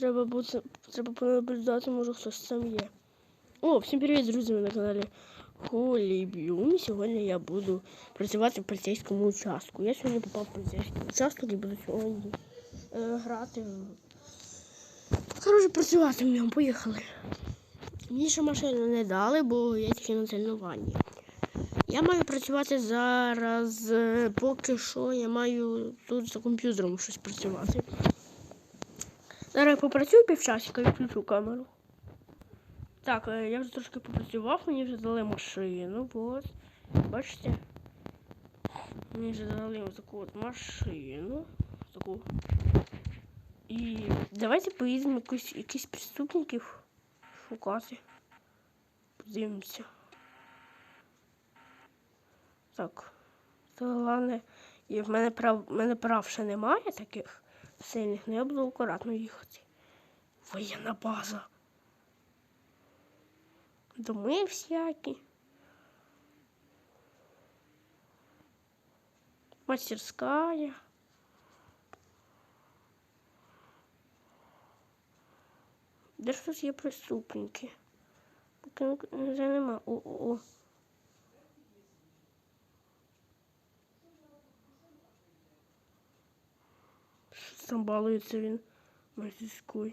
Треба бути, треба понаблюдати, може хтось там є. О, всім привіт, друзі, ви на каналі Холіб'юм. Сьогодні я буду працювати в поліцейському участку. Я сьогодні попав в поліцейський участок і буду сьогодні е, грати. Коротше, працювати в ньому, поїхали. Мені ще машину не дали, бо я тільки на тренуванні. Я маю працювати зараз, е, поки що я маю тут за комп'ютером щось працювати. Зараз я попрацюю півчасика і включу камеру. Так, е, я вже трошки попрацював, мені вже дали машину, от. Бачите? Мені вже дали ось таку от машину. Таку. І давайте поїдемо якусь, якісь преступників шукати. Подивимося. Так. Це головне. В мене прав, мене прав ще немає таких сильних, але я буду акуратно їхати. Воєнна база. Доми всякі. Мастерская. Де ж тут є преступники? Поки не- нема. О, о, о. Щось там балується він мастерською.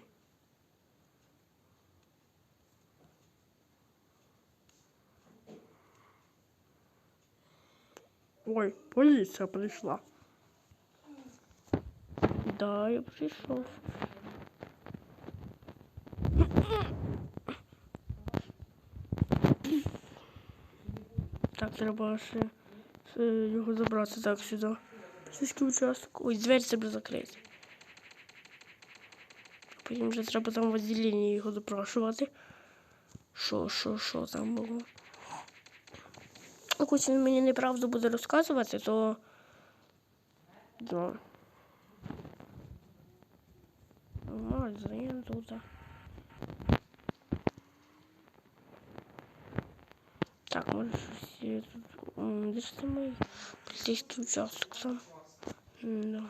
Ой, поліція прийшла. Да, я прийшов. Так, треба ще його забрати так сюди. Сільський участок. Ой, двері треба закрити. Потім вже треба там в відділенні його допрошувати. Що, що, що там було? Як ось він мені неправду буде розказувати, то. Да. Магазин тут. Так, може щось тут. Де ж це мій поліцейський участок там? Да.